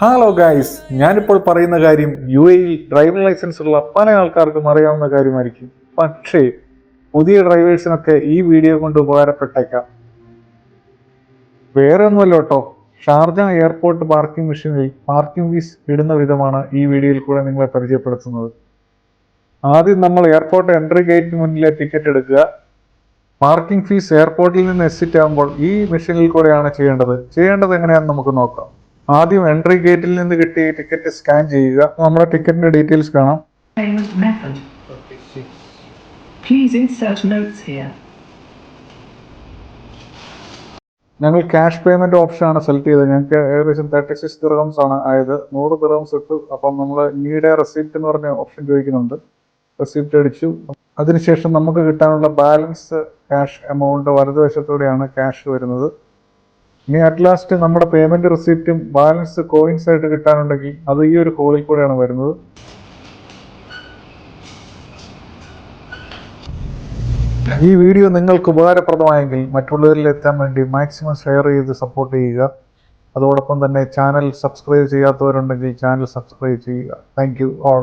Hello guys ഞാനിപ്പോൾ പറയുന്ന കാര്യം യു എയിൽ ഡ്രൈവിംഗ് ലൈസൻസ് ഉള്ള പല ആൾക്കാർക്കും അറിയാവുന്ന കാര്യമായിരിക്കും. പക്ഷേ പുതിയ ഡ്രൈവേഴ്സിനൊക്കെ ഈ വീഡിയോ കൊണ്ട് ഉപകാരപ്പെട്ടേക്കാം. വേറെ ഒന്നുമല്ല കേട്ടോ. ഷാർജ എയർപോർട്ട് പാർക്കിംഗ് മെഷീനിൽ പാർക്കിംഗ് ഫീസ് ഇടുന്ന വിധമാണ് ഈ വീഡിയോയിൽ കൂടെ നിങ്ങളെ പരിചയപ്പെടുത്തുന്നത്. ആദ്യം നമ്മൾ എയർപോർട്ട് എൻട്രി ഗേറ്റിന് മുന്നിലെ ടിക്കറ്റ് എടുക്കുക. പാർക്കിംഗ് ഫീസ് എയർപോർട്ടിൽ നിന്ന് എക്സിറ്റ് ആകുമ്പോൾ ഈ മെഷീനിൽ കൂടെയാണ് ചെയ്യേണ്ടത്. ചെയ്യേണ്ടത് എങ്ങനെയാണെന്ന് നമുക്ക് നോക്കാം. ആദ്യം എൻട്രി ഗേറ്റിൽ നിന്ന് കിട്ടിയ ടിക്കറ്റ് സ്കാൻ ചെയ്യുക. നമ്മുടെ ടിക്കറ്റിന്റെ ഡീറ്റെയിൽസ് കാണാം. Payment method. Please insert notes here. ഞങ്ങൾ ക്യാഷ് പേയ്മെന്റ് ഓപ്ഷൻ ആണ് സെലക്ട് ചെയ്തത്. ഞങ്ങൾക്ക് ഏകദേശം തേർട്ടി സിക്സ് ദിർഹംസ് ആണ് ആയത്. നൂറ് ദിർഹംസ് ഇട്ടു. അപ്പം നമ്മൾ നീഡ് റെസിപ്റ്റ് എന്ന് പറഞ്ഞ ഓപ്ഷൻ ചോദിക്കുന്നുണ്ട്. റെസിപ്റ്റ് അടിച്ചു. അതിനുശേഷം നമുക്ക് കിട്ടാനുള്ള ബാലൻസ് ക്യാഷ് എമൗണ്ട് വലതുവശത്തൂടെയാണ് ക്യാഷ് വരുന്നത്. ഇനി അറ്റ് ലാസ്റ്റ് നമ്മുടെ പേയ്മെന്റ് റെസിപ്റ്റും ബാലൻസ് കോയിൻസ് ആയിട്ട് കിട്ടാനുണ്ടെങ്കിൽ അത് ഈ ഒരു ഹോളിൽ കൂടെയാണ് വരുന്നത്. ഈ വീഡിയോ നിങ്ങൾക്ക് ഉപകാരപ്രദമായെങ്കിൽ മറ്റുള്ളവരിൽ എത്താൻ വേണ്ടി മാക്സിമം ഷെയർ ചെയ്ത് സപ്പോർട്ട് ചെയ്യുക. അതോടൊപ്പം തന്നെ ചാനൽ സബ്സ്ക്രൈബ് ചെയ്യാത്തവരുണ്ടെങ്കിൽ ചാനൽ സബ്സ്ക്രൈബ് ചെയ്യുക. Thank you all